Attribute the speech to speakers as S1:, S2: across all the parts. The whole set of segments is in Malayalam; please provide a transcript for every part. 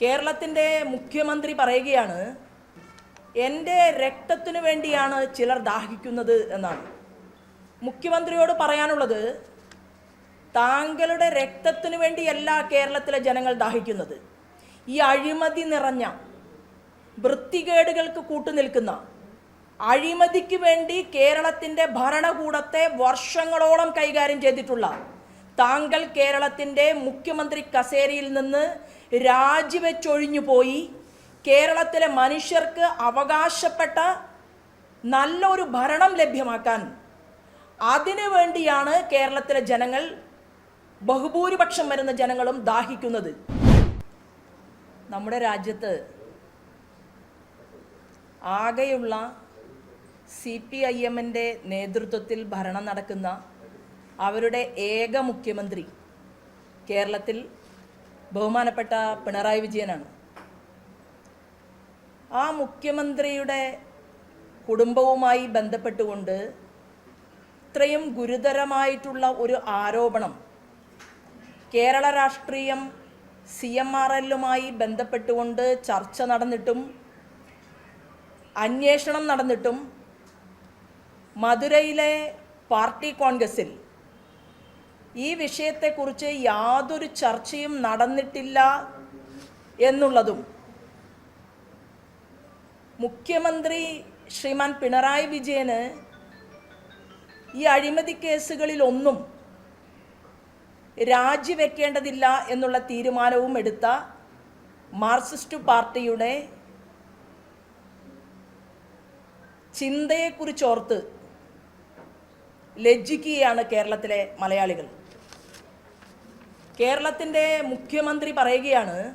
S1: കേരളത്തിന്റെ മുഖ്യമന്ത്രി പറയുകയാണ് എന്റെ രക്തത്തിനു വേണ്ടിയാണ് ചിലർ ദാഹിക്കുന്നത് എന്നാണ്. മുഖ്യമന്ത്രിയോട് പറയാനുള്ളത് താങ്കളുടെ രക്തത്തിനു വേണ്ടിയല്ല കേരളത്തിലെ ജനങ്ങൾ ദാഹിക്കുന്നത്. ഈ അഴിമതി നിറഞ്ഞ വൃത്തികേടുകൾക്ക് കൂട്ടുനിൽക്കുന്ന അഴിമതിക്ക് വേണ്ടി കേരളത്തിന്റെ ഭരണകൂടത്തെ വർഷങ്ങളോളം കൈകാര്യം ചെയ്തിട്ടുള്ള താങ്കൾ കേരളത്തിന്റെ മുഖ്യമന്ത്രി കസേരയിൽ നിന്ന് രാജിവെച്ചൊഴിഞ്ഞു പോയി കേരളത്തിലെ മനുഷ്യർക്ക് അവകാശപ്പെട്ട നല്ലൊരു ഭരണം ലഭ്യമാക്കാൻ അതിനു വേണ്ടിയാണ് കേരളത്തിലെ ജനങ്ങൾ ബഹുഭൂരിപക്ഷം വരുന്ന ജനങ്ങളും ദാഹിക്കുന്നത്. നമ്മുടെ രാജ്യത്ത് ആകെയുള്ള സി പി ഐ എമ്മിന്റെ നേതൃത്വത്തിൽ ഭരണം നടക്കുന്ന അവരുടെ ഏക മുഖ്യമന്ത്രി കേരളത്തിൽ ബഹുമാനപ്പെട്ട പിണറായി വിജയനാണ്. ആ മുഖ്യമന്ത്രിയുടെ കുടുംബവുമായി ബന്ധപ്പെട്ടുകൊണ്ട് ഇത്രയും ഗുരുതരമായിട്ടുള്ള ഒരു ആരോപണം കേരള രാഷ്ട്രീയം സി എം ആർ എല്ലുമായി ബന്ധപ്പെട്ടുകൊണ്ട് ചർച്ച നടന്നിട്ടും അന്വേഷണം നടന്നിട്ടും മധുരയിലെ പാർട്ടി കോൺഗ്രസിൽ ഈ വിഷയത്തെക്കുറിച്ച് യാതൊരു ചർച്ചയും നടന്നിട്ടില്ല എന്നുള്ളതും മുഖ്യമന്ത്രി ശ്രീമാൻ പിണറായി വിജയന് ഈ അഴിമതി കേസുകളിലൊന്നും രാജിവെക്കേണ്ടതില്ല എന്നുള്ള തീരുമാനവും എടുത്ത മാർക്സിസ്റ്റ് പാർട്ടിയുടെ ചിന്തയെക്കുറിച്ചോർത്ത് ലജ്ജിക്കുകയാണ് കേരളത്തിലെ മലയാളികൾ. കേരളത്തിന്റെ മുഖ്യമന്ത്രി പറയുകയാണ്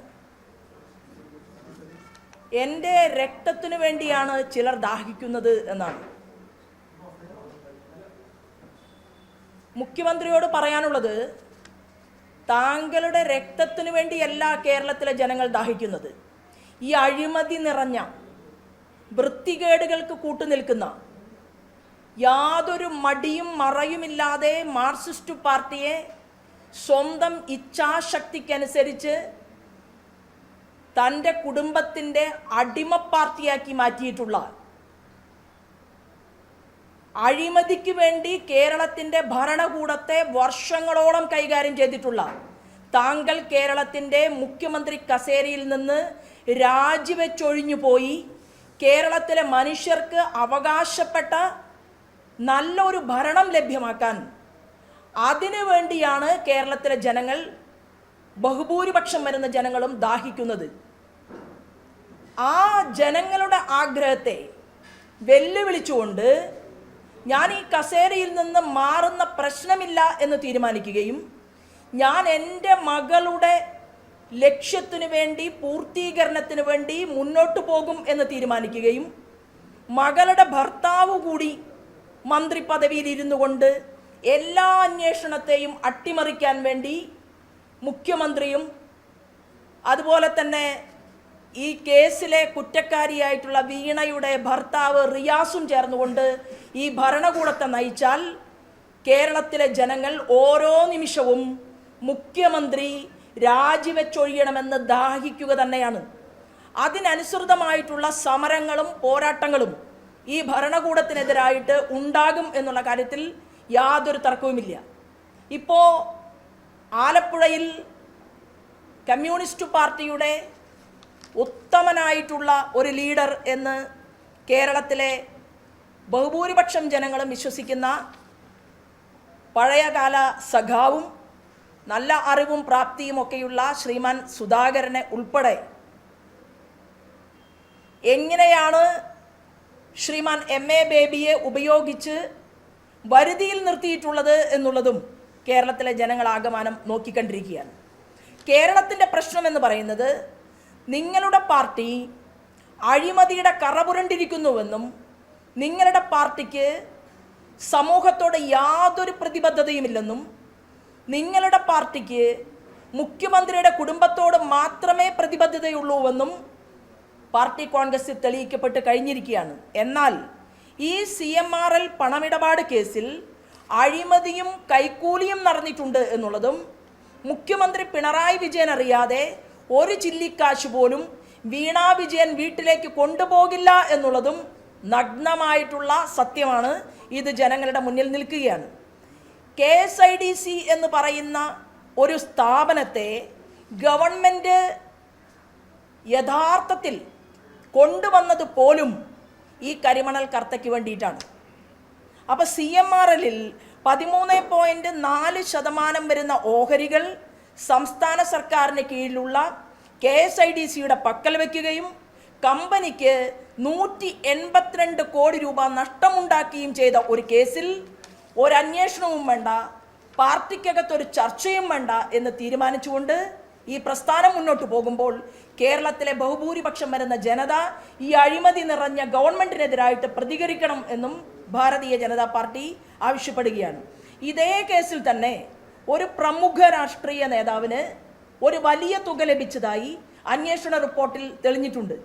S1: എന്റെ രക്തത്തിനു വേണ്ടിയാണ് ചിലർ ദാഹിക്കുന്നത് എന്നാണ്. മുഖ്യമന്ത്രിയോട് പറയാനുള്ളത് താങ്കളുടെ രക്തത്തിനു വേണ്ടിയല്ല കേരളത്തിലെ ജനങ്ങൾ ദാഹിക്കുന്നത്. ഈ അഴിമതി നിറഞ്ഞ വൃത്തികേടുകൾക്ക് കൂട്ടുനിൽക്കുന്ന യാതൊരു മടിയും മറയുമില്ലാതെ മാർക്സിസ്റ്റ് പാർട്ടിയെ സ്വന്തം ഇച്ഛാശക്തിക്കനുസരിച്ച് തന്റെ കുടുംബത്തിന്റെ അടിമ പാർട്ടിയാക്കി മാറ്റിയിട്ടുള്ള അഴിമതിക്ക് വേണ്ടി കേരളത്തിന്റെ ഭരണകൂടത്തെ വർഷങ്ങളോളം കൈകാര്യം ചെയ്തിട്ടുള്ള താങ്കൾ കേരളത്തിന്റെ മുഖ്യമന്ത്രി കസേരയിൽ നിന്ന് രാജിവെച്ചൊഴിഞ്ഞു പോയി കേരളത്തിലെ മനുഷ്യർക്ക് അവകാശപ്പെട്ട നല്ലൊരു ഭരണം ലഭ്യമാക്കാൻ അതിനു വേണ്ടിയാണ് കേരളത്തിലെ ജനങ്ങൾ ബഹുഭൂരിപക്ഷം വരുന്ന ജനങ്ങളും ദാഹിക്കുന്നത്. ആ ജനങ്ങളുടെ ആഗ്രഹത്തെ വെല്ലുവിളിച്ചുകൊണ്ട് ഞാൻ ഈ കസേരയിൽ നിന്ന് മാറുന്ന പ്രശ്നമില്ല എന്ന് തീരുമാനിക്കുകയും ഞാൻ എന്റെ മകളുടെ ലക്ഷ്യത്തിനു വേണ്ടി പൂർത്തീകരണത്തിന് വേണ്ടി മുന്നോട്ട് പോകും എന്ന് തീരുമാനിക്കുകയും മകളുടെ ഭർത്താവ് കൂടി മന്ത്രി പദവിയിൽ ഇരുന്നു കൊണ്ട് എല്ലാ അന്വേഷണത്തെയും അട്ടിമറിക്കാൻ വേണ്ടി മുഖ്യമന്ത്രിയും അതുപോലെ തന്നെ ഈ കേസിലെ കുറ്റക്കാരിയായിട്ടുള്ള വീണയുടെ ഭർത്താവ് റിയാസും ചേർന്നുകൊണ്ട് ഈ ഭരണകൂടത്തെ നയിച്ചാൽ കേരളത്തിലെ ജനങ്ങൾ ഓരോ നിമിഷവും മുഖ്യമന്ത്രി രാജിവെച്ചൊഴിയണമെന്ന് ദാഹിക്കുക തന്നെയാണ്. അതിനനുസൃതമായിട്ടുള്ള സമരങ്ങളും പോരാട്ടങ്ങളും ഈ ഭരണകൂടത്തിനെതിരായിട്ട് ഉണ്ടാകും എന്നുള്ള കാര്യത്തിൽ യാതൊരു തർക്കവുമില്ല. ഇപ്പോൾ ആലപ്പുഴയിൽ കമ്മ്യൂണിസ്റ്റ് പാർട്ടിയുടെ ഉത്തമനായിട്ടുള്ള ഒരു ലീഡർ എന്ന് കേരളത്തിലെ ബഹുഭൂരിപക്ഷം ജനങ്ങളും വിശ്വസിക്കുന്ന പഴയകാല സഖാവും നല്ല അറിവും പ്രാപ്തിയും ഒക്കെയുള്ള ശ്രീമാൻ സുധാകരനെ ഉൾപ്പെടെ എങ്ങനെയാണ് ശ്രീമാൻ എം എ ബേബിയെ ഉപയോഗിച്ച് വരുതിയിൽ നിർത്തിയിട്ടുള്ളത് എന്നുള്ളതും കേരളത്തിലെ ജനങ്ങളാകമാനം നോക്കിക്കണ്ടിരിക്കുകയാണ്. കേരളത്തിന്റെ പ്രശ്നം എന്ന് പറയുന്നത് നിങ്ങളുടെ പാർട്ടി അഴിമതിയുടെ കറപുരണ്ടിരിക്കുന്നുവെന്നും നിങ്ങളുടെ പാർട്ടിക്ക് സമൂഹത്തോട് യാതൊരു പ്രതിബദ്ധതയുമില്ലെന്നും നിങ്ങളുടെ പാർട്ടിക്ക് മുഖ്യമന്ത്രിയുടെ കുടുംബത്തോട് മാത്രമേ പ്രതിബദ്ധതയുള്ളൂവെന്നും പാർട്ടി കോൺഗ്രസ് തെളിയിക്കപ്പെട്ട് കഴിഞ്ഞിരിക്കുകയാണ്. എന്നാൽ ഈ സി എം ആർ എൽ പണമിടപാട് കേസിൽ അഴിമതിയും കൈക്കൂലിയും നടന്നിട്ടുണ്ട് എന്നുള്ളതും മുഖ്യമന്ത്രി പിണറായി വിജയൻ അറിയാതെ ഒരു ചില്ലിക്കാശ് പോലും വീണ വിജയൻ വീട്ടിലേക്ക് കൊണ്ടുപോകില്ല എന്നുള്ളതും നഗ്നമായിട്ടുള്ള സത്യമാണ്. ഇത് ജനങ്ങളുടെ മുന്നിൽ നിൽക്കുകയാണ്. K S I D C എന്ന് പറയുന്ന ഒരു സ്ഥാപനത്തെ ഗവൺമെന്റ് യഥാർത്ഥത്തിൽ കൊണ്ടുവന്നത് പോലും ഈ കരിമണൽ കർത്തയ്ക്ക് വേണ്ടിയിട്ടാണ്. അപ്പോൾ സി എം ആർ എല്ലിൽ പതിമൂന്ന് പോയിന്റ് നാല് ശതമാനം വരുന്ന ഓഹരികൾ സംസ്ഥാന സർക്കാരിന് കീഴിലുള്ള കെ എസ് ഐ ഡി സിയുടെ പക്കൽ വയ്ക്കുകയും കമ്പനിക്ക് നൂറ്റി എൺപത്തിരണ്ട് കോടി രൂപ നഷ്ടമുണ്ടാക്കുകയും ചെയ്ത ഒരു കേസിൽ ഒരു അന്വേഷണവും വേണ്ട പാർട്ടിക്കകത്തൊരു ചർച്ചയും വേണ്ട എന്ന് തീരുമാനിച്ചുകൊണ്ട് ഈ പ്രസ്ഥാനം മുന്നോട്ട് പോകുമ്പോൾ കേരളത്തിലെ ബഹുഭൂരിപക്ഷം വരുന്ന ജനത ഈ അഴിമതി നിറഞ്ഞ ഗവൺമെന്റിനെതിരായിട്ട് പ്രതികരിക്കണം എന്നും ഭാരതീയ ജനതാ പാർട്ടി ആവശ്യപ്പെടുകയാണ്. ഇതേ കേസിൽ തന്നെ ഒരു പ്രമുഖ രാഷ്ട്രീയ നേതാവിന് ഒരു വലിയ തുക ലഭിച്ചതായി അന്വേഷണ റിപ്പോർട്ടിൽ തെളിഞ്ഞിട്ടുണ്ട്.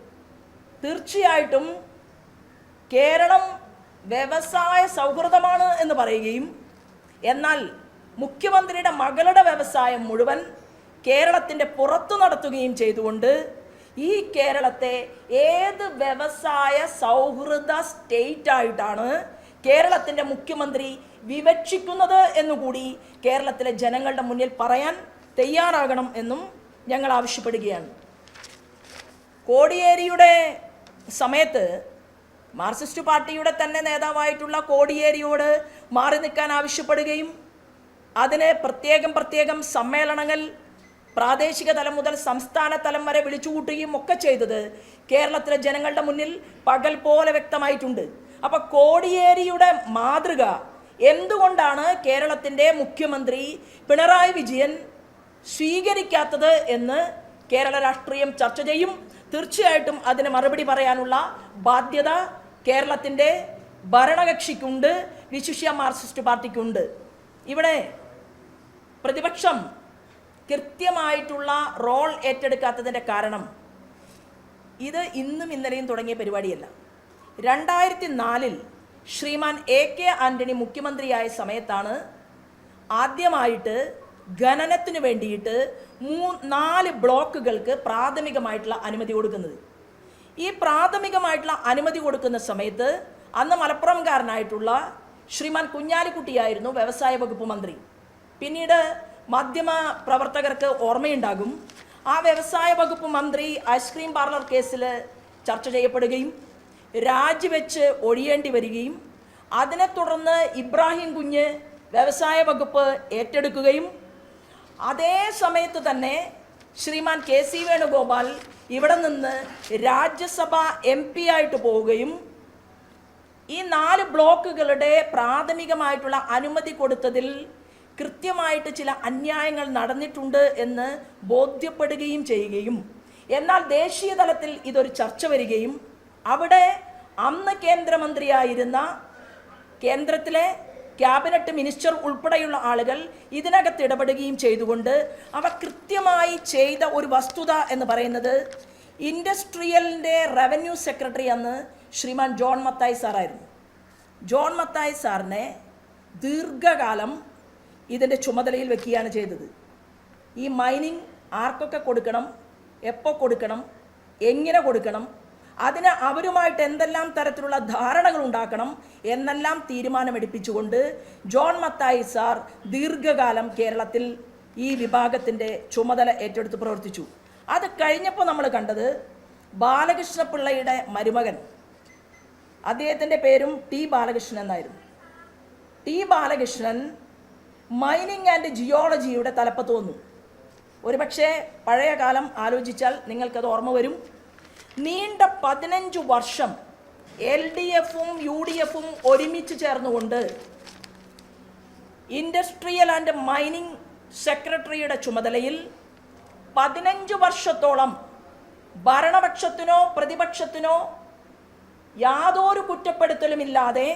S1: തീർച്ചയായിട്ടും കേരളം വ്യവസായ സൗഹൃദമാണ് എന്ന് പറയുകയും എന്നാൽ മുഖ്യമന്ത്രിയുടെ മകളുടെ വ്യവസായം മുഴുവൻ കേരളത്തിന്റെ പുറത്തു നടത്തുകയും ചെയ്തുകൊണ്ട് ഈ കേരളത്തെ ഏത് വ്യവസായ സൗഹൃദ സ്റ്റേറ്റ് ആയിട്ടാണ് കേരളത്തിന്റെ മുഖ്യമന്ത്രി വിവക്ഷിക്കുന്നത് എന്നുകൂടി കേരളത്തിലെ ജനങ്ങളുടെ മുന്നിൽ പറയാൻ തയ്യാറാകണം എന്നും ഞങ്ങൾ ആവശ്യപ്പെടുകയാണ്. കോടിയേരിയുടെ സമയത്ത് മാർക്സിസ്റ്റ് പാർട്ടിയുടെ തന്നെ നേതാവായിട്ടുള്ള കോടിയേരിയോട് മാറി നിൽക്കാൻ ആവശ്യപ്പെടുകയും അതിന് പ്രത്യേകം പ്രത്യേകം സമ്മേളനങ്ങൾ പ്രാദേശിക തലം മുതൽ സംസ്ഥാന തലം വരെ വിളിച്ചുകൂട്ടുകയും ഒക്കെ ചെയ്തത് കേരളത്തിലെ ജനങ്ങളുടെ മുന്നിൽ പകൽ പോലെ വ്യക്തമായിട്ടുണ്ട്. അപ്പോൾ കോടിയേരിയുടെ മാതൃക എന്തുകൊണ്ടാണ് കേരളത്തിന്റെ മുഖ്യമന്ത്രി പിണറായി വിജയൻ സ്വീകരിക്കാത്തത് എന്ന് കേരള രാഷ്ട്രീയം ചർച്ച ചെയ്യും. തീർച്ചയായിട്ടും അതിന് മറുപടി പറയാനുള്ള ബാധ്യത കേരളത്തിന്റെ ഭരണകക്ഷിക്കുണ്ട്. വിശിഷ്യ മാർക്സിസ്റ്റ് പാർട്ടിക്കുണ്ട്. ഇവിടെ പ്രതിപക്ഷം കൃത്യമായിട്ടുള്ള റോൾ ഏറ്റെടുക്കാത്തതിന്റെ കാരണം ഇത് ഇന്നും ഇന്നലെയും തുടങ്ങിയ പരിപാടിയല്ല. രണ്ടായിരത്തി നാലിൽ ശ്രീമാൻ എ കെ ആന്റണി മുഖ്യമന്ത്രിയായ സമയത്താണ് ആദ്യമായിട്ട് ഖനനത്തിന് വേണ്ടിയിട്ട് മൂ നാല് ബ്ലോക്കുകൾക്ക് പ്രാഥമികമായിട്ടുള്ള അനുമതി കൊടുക്കുന്നത്. ഈ പ്രാഥമികമായിട്ടുള്ള അനുമതി കൊടുക്കുന്ന സമയത്ത് അന്ന് മലപ്പുറംകാരനായിട്ടുള്ള ശ്രീമാൻ കുഞ്ഞാലിക്കുട്ടിയായിരുന്നു വ്യവസായ വകുപ്പ് മന്ത്രി. പിന്നീട് മാധ്യമ പ്രവർത്തകർക്ക് ഓർമ്മയുണ്ടാകും. ആ വ്യവസായ വകുപ്പ് മന്ത്രി ഐസ്ക്രീം പാർലർ കേസിൽ ചർച്ച ചെയ്യപ്പെടുകയും രാജിവെച്ച് ഒഴിയേണ്ടി വരികയും അതിനെ തുടർന്ന് ഇബ്രാഹിം കുഞ്ഞ് വ്യവസായ വകുപ്പ് ഏറ്റെടുക്കുകയും അതേ സമയത്ത് തന്നെ ശ്രീമാൻ കെ സി വേണുഗോപാൽ ഇവിടെ നിന്ന് രാജ്യസഭ എം പി ആയിട്ട് പോവുകയും ഈ നാല് ബ്ലോക്കുകളുടെ പ്രാഥമികമായിട്ടുള്ള അനുമതി കൊടുത്തതിൽ കൃത്യമായിട്ട് ചില അന്യായങ്ങൾ നടന്നിട്ടുണ്ട് എന്ന് ബോധ്യപ്പെടുകയും ചെയ്യുകയും എന്നാൽ ദേശീയ തലത്തിൽ ഇതൊരു ചർച്ച വരികയും അവിടെ അന്ന് കേന്ദ്രമന്ത്രിയായിരുന്ന കേന്ദ്രത്തിലെ ക്യാബിനറ്റ് മിനിസ്റ്റർ ഉൾപ്പെടെയുള്ള ആളുകൾ ഇതിനകത്ത് ഇടപെടുകയും ചെയ്തുകൊണ്ട് അവ കൃത്യമായി ചെയ്ത ഒരു വസ്തുത എന്ന് പറയുന്നത് ഇൻഡസ്ട്രിയലിന്റെ റവന്യൂ സെക്രട്ടറി അന്ന് ശ്രീമാൻ ജോൺ മത്തായി സാറായിരുന്നു. ജോൺ മത്തായി സാറിനെ ദീർഘകാലം ഇതിന്റെ ചുമതലയിൽ വെക്കുകയാണ് ചെയ്തത്. ഈ മൈനിങ് ആർക്കൊക്കെ കൊടുക്കണം എപ്പോൾ കൊടുക്കണം എങ്ങനെ കൊടുക്കണം അതിന് അവരുമായിട്ട് എന്തെല്ലാം തരത്തിലുള്ള ധാരണകൾ ഉണ്ടാക്കണം എന്നെല്ലാം തീരുമാനമെടുപ്പിച്ചുകൊണ്ട് ജോൺ മത്തായി സാർ ദീർഘകാലം കേരളത്തിൽ ഈ വിഭാഗത്തിന്റെ ചുമതല ഏറ്റെടുത്ത് പ്രവർത്തിച്ചു. അത് കഴിഞ്ഞപ്പോൾ നമ്മൾ കണ്ടത് ബാലകൃഷ്ണപിള്ളയുടെ മരുമകൻ. അദ്ദേഹത്തിന്റെ പേരും ടി ബാലകൃഷ്ണൻ എന്നായിരുന്നു. ടി ബാലകൃഷ്ണൻ മൈനിങ് ആൻഡ് ജിയോളജിയുടെ തലപ്പത്ത് വന്നു ഒരുപക്ഷെ പഴയ കാലം ആലോചിച്ചാൽ നിങ്ങൾക്കത് ഓർമ്മ വരും. നീണ്ട പതിനഞ്ച് വർഷം എൽ ഡി എഫും യു ഡി എഫും ഒരുമിച്ച് ചേർന്നുകൊണ്ട് ഇൻഡസ്ട്രിയൽ ആൻഡ് മൈനിങ് സെക്രട്ടറിയുടെ ചുമതലയിൽ പതിനഞ്ച് വർഷത്തോളം ഭരണപക്ഷത്തിനോ പ്രതിപക്ഷത്തിനോ യാതൊരു കുറ്റപ്പെടുത്തലുമില്ലാതെ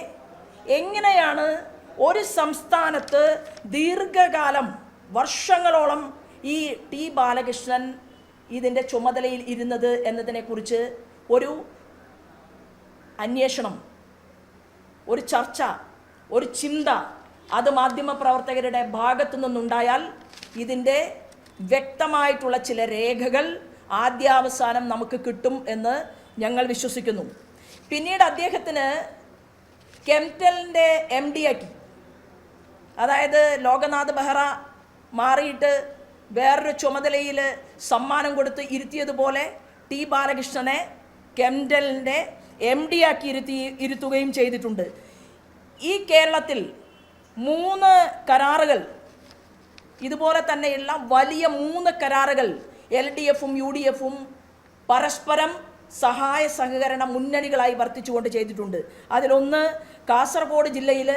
S1: എങ്ങനെയാണ് ഒരു സംസ്ഥാനത്ത് ദീർഘകാലം വർഷങ്ങളോളം ഈ ടി ബാലകൃഷ്ണൻ ഇതിന്റെ ചുമതലയിൽ ഇരുന്നത് എന്നതിനെക്കുറിച്ച് ഒരു അന്വേഷണം ഒരു ചർച്ച ഒരു ചിന്ത അത് മാധ്യമപ്രവർത്തകരുടെ ഭാഗത്തു നിന്നുണ്ടായാൽ ഇതിന്റെ വ്യക്തമായിട്ടുള്ള ചില രേഖകൾ ആദ്യാവസാനം നമുക്ക് കിട്ടും എന്ന് ഞങ്ങൾ വിശ്വസിക്കുന്നു. പിന്നീട് അദ്ദേഹത്തിന് കെംറ്റലിന്റെ എം ഡി ആക്കി. അതായത് ലോകനാഥ് ബെഹ്റ മാറിയിട്ട് വേറൊരു ചുമതലയിൽ സമ്മാനം കൊടുത്ത് ഇരുത്തിയതുപോലെ ടി ബാലകൃഷ്ണനെ കെംഡലിന്റെ എം ഡി ആക്കി ഇരുത്തി ഇരുത്തുകയും ചെയ്തിട്ടുണ്ട്. ഈ കേരളത്തിൽ മൂന്ന് കരാറുകൾ ഇതുപോലെ തന്നെയുള്ള വലിയ മൂന്ന് കരാറുകൾ എൽ ഡി എഫും യു ഡി എഫും പരസ്പരം സഹായ സഹകരണ മുന്നണികളായി വർത്തിച്ചുകൊണ്ട് ചെയ്തിട്ടുണ്ട്. അതിലൊന്ന് കാസർഗോഡ് ജില്ലയിൽ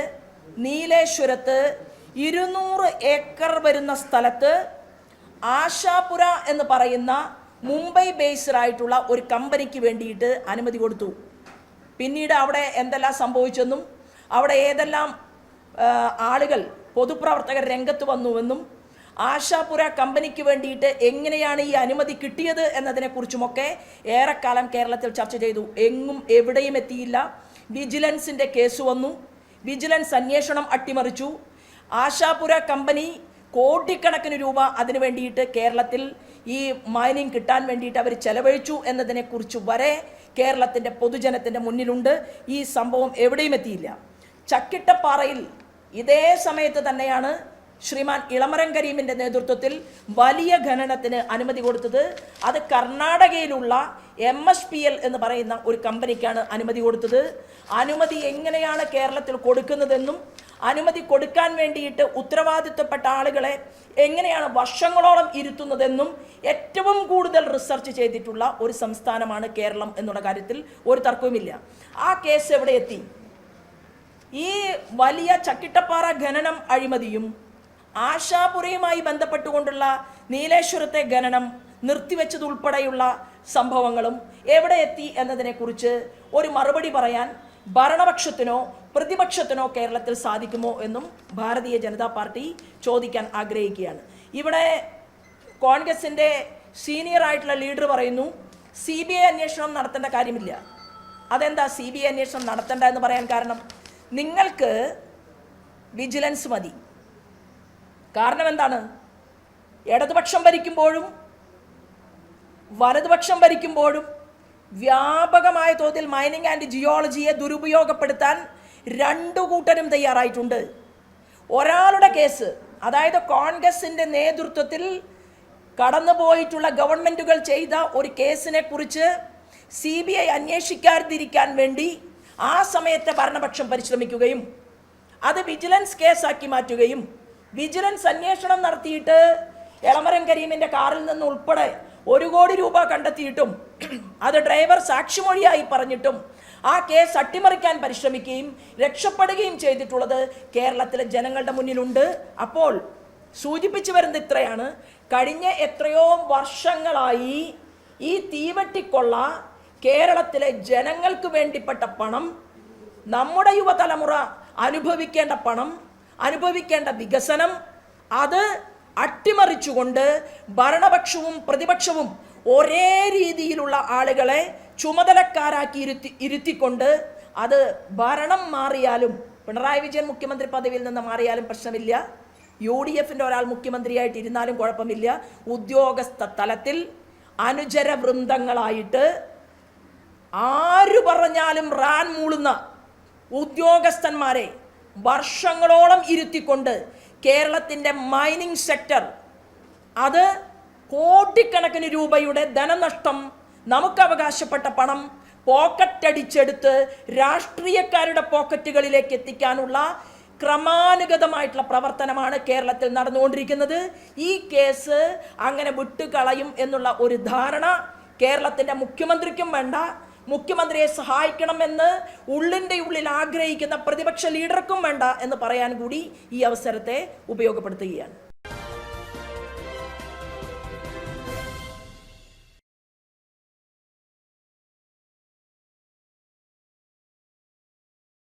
S1: നീലേശ്വരത്ത് ഇരുന്നൂറ് ഏക്കർ വരുന്ന സ്ഥലത്ത് ആശാപുര എന്ന് പറയുന്ന മുംബൈ ബേസ്ഡ് ആയിട്ടുള്ള ഒരു കമ്പനിക്ക് വേണ്ടിയിട്ട് അനുമതി കൊടുത്തു. പിന്നീട് അവിടെ എന്തെല്ലാം സംഭവിച്ചെന്നും അവിടെ ഏതെല്ലാം ആളുകൾ പൊതുപ്രവർത്തകർ രംഗത്ത് വന്നുവെന്നും ആശാപുര കമ്പനിക്ക് വേണ്ടിയിട്ട് എങ്ങനെയാണ് ഈ അനുമതി കിട്ടിയത് എന്നതിനെക്കുറിച്ചുമൊക്കെ ഏറെക്കാലം കേരളത്തിൽ ചർച്ച ചെയ്തു. എങ്ങും എവിടെയും എത്തിയില്ല. വിജിലൻസിന്റെ കേസ് വന്നു. വിജിലൻസ് അന്വേഷണം അട്ടിമറിച്ചു. ആശാപുര കമ്പനി കോടിക്കണക്കിന് രൂപ അതിനു വേണ്ടിയിട്ട് കേരളത്തിൽ ഈ മൈനിങ് കിട്ടാൻ വേണ്ടിയിട്ട് അവർ ചെലവഴിച്ചു എന്നതിനെക്കുറിച്ച് വരെ കേരളത്തിന്റെ പൊതുജനത്തിന്റെ മുന്നിലുണ്ട്. ഈ സംഭവം എവിടെയും എത്തിയില്ല. ചക്കിട്ടപ്പാറയിൽ ഇതേ സമയത്ത് തന്നെയാണ് ശ്രീമാൻ ഇളമരം കരീമിന്റെ നേതൃത്വത്തിൽ വലിയ ഖനനത്തിന് അനുമതി കൊടുത്തത് അത് കർണാടകയിലുള്ള എം എസ് പി എൽ എന്ന് പറയുന്ന ഒരു കമ്പനിക്കാണ് അനുമതി കൊടുത്തത്. അനുമതി എങ്ങനെയാണ് കേരളത്തിൽ കൊടുക്കുന്നതെന്നും അനുമതി കൊടുക്കാൻ വേണ്ടിയിട്ട് ഉത്തരവാദിത്വപ്പെട്ട ആളുകളെ എങ്ങനെയാണ് വർഷങ്ങളോളം ഇരുത്തുന്നതെന്നും ഏറ്റവും കൂടുതൽ റിസർച്ച് ചെയ്തിട്ടുള്ള ഒരു സംസ്ഥാനമാണ് കേരളം എന്നുള്ള കാര്യത്തിൽ ഒരു തർക്കവുമില്ല. ആ കേസ് എവിടെ എത്തി? ഈ വലിയ ചക്കിട്ടപ്പാറ ഖനനം അഴിമതിയും ആശാപുരയുമായി ബന്ധപ്പെട്ടുകൊണ്ടുള്ള നീലേശ്വരത്തെ ഖനനം നിർത്തിവെച്ചതുൾപ്പെടെയുള്ള സംഭവങ്ങളും എവിടെ എത്തി എന്നതിനെക്കുറിച്ച് ഒരു മറുപടി പറയാൻ ഭരണപക്ഷത്തിനോ പ്രതിപക്ഷത്തിനോ കേരളത്തിൽ സാധിക്കുമോ എന്നും ഭാരതീയ ജനതാ പാർട്ടി ചോദിക്കാൻ ആഗ്രഹിക്കുകയാണ്. ഇവിടെ കോൺഗ്രസിന്റെ സീനിയർ ആയിട്ടുള്ള ലീഡർ പറയുന്നു സി ബി ഐ അന്വേഷണം നടത്തേണ്ട കാര്യമില്ല. അതെന്താ സി ബി ഐ അന്വേഷണം നടത്തേണ്ട എന്ന് പറയാൻ കാരണം? നിങ്ങൾക്ക് വിജിലൻസ് മതി. കാരണം എന്താണ്? ഇടതുപക്ഷം ഭരിക്കുമ്പോഴും വലതുപക്ഷം ഭരിക്കുമ്പോഴും വ്യാപകമായ തോതിൽ മൈനിങ് ആൻഡ് ജിയോളജിയെ ദുരുപയോഗപ്പെടുത്താൻ രണ്ടു കൂട്ടരും തയ്യാറായിട്ടുണ്ട്. ഒരാളുടെ കേസ് അതായത് കോൺഗ്രസിന്റെ നേതൃത്വത്തിൽ കടന്നുപോയിട്ടുള്ള ഗവൺമെന്റുകൾ ചെയ്ത ഒരു കേസിനെ കുറിച്ച് സി ബി ഐ അന്വേഷിക്കാതിരിക്കാൻ വേണ്ടി ആ സമയത്തെ ഭരണപക്ഷം പരിശ്രമിക്കുകയും അത് വിജിലൻസ് കേസാക്കി മാറ്റുകയും വിജിലൻസ് അന്വേഷണം നടത്തിയിട്ട് എളമരം കരീമിന്റെ കാറിൽ നിന്ന് ഉൾപ്പെടെ ഒരു കോടി രൂപ കണ്ടെത്തിയിട്ടും അത് ഡ്രൈവർ സാക്ഷിമൊഴിയായി പറഞ്ഞിട്ടും ആ കേസ് അട്ടിമറിക്കാൻ പരിശ്രമിക്കുകയും രക്ഷപ്പെടുകയും ചെയ്തിട്ടുള്ളത് കേരളത്തിലെ ജനങ്ങളുടെ മുന്നിലുണ്ട്. അപ്പോൾ സൂചിപ്പിച്ചു വരുന്നത് ഇത്രയാണ്. കഴിഞ്ഞ എത്രയോ വർഷങ്ങളായി ഈ തീവട്ടിക്കൊള്ള കേരളത്തിലെ ജനങ്ങൾക്ക് വേണ്ടിപ്പെട്ട പണം നമ്മുടെ യുവതലമുറ അനുഭവിക്കേണ്ട പണം അനുഭവിക്കേണ്ട വികസനം അത് അട്ടിമറിച്ചുകൊണ്ട് ഭരണപക്ഷവും പ്രതിപക്ഷവും ഒരേ രീതിയിലുള്ള ആളുകളെ ചുമതലക്കാരാക്കി ഇരുത്തി ഇരുത്തിക്കൊണ്ട് അത് ഭരണം മാറിയാലും പിണറായി വിജയൻ മുഖ്യമന്ത്രി പദവിയിൽ നിന്ന് മാറിയാലും പ്രശ്നമില്ല. യു ഡി എഫിന്റെ ഒരാൾ മുഖ്യമന്ത്രിയായിട്ട് ഇരുന്നാലും കുഴപ്പമില്ല. ഉദ്യോഗസ്ഥ തലത്തിൽ അനുചര വൃന്ദങ്ങളായിട്ട് ആര് പറഞ്ഞാലും റാൻ മൂളുന്ന ഉദ്യോഗസ്ഥന്മാരെ വർഷങ്ങളോളം ഇരുത്തിക്കൊണ്ട് കേരളത്തിന്റെ മൈനിങ് സെക്ടർ അത് കോടിക്കണക്കിന് രൂപയുടെ ധനനഷ്ടം നമുക്ക് അവകാശപ്പെട്ട പണം പോക്കറ്റടിച്ചെടുത്ത് രാഷ്ട്രീയക്കാരുടെ പോക്കറ്റുകളിലേക്ക് എത്തിക്കാനുള്ള ക്രമാനുഗതമായിട്ടുള്ള പ്രവർത്തനമാണ് കേരളത്തിൽ നടന്നുകൊണ്ടിരിക്കുന്നത്. ഈ കേസ് അങ്ങനെ വിട്ടുകളയും എന്നുള്ള ഒരു ധാരണ കേരളത്തിന്റെ മുഖ്യമന്ത്രിക്കും വേണ്ട മുഖ്യമന്ത്രിയെ സഹായിക്കണമെന്ന് ഉള്ളിന്റെ ഉള്ളിൽ ആഗ്രഹിക്കുന്ന പ്രതിപക്ഷ ലീഡർക്കും വേണ്ട എന്ന് പറയാൻ കൂടി ഈ അവസരത്തെ ഉപയോഗപ്പെടുത്തുകയാണ്.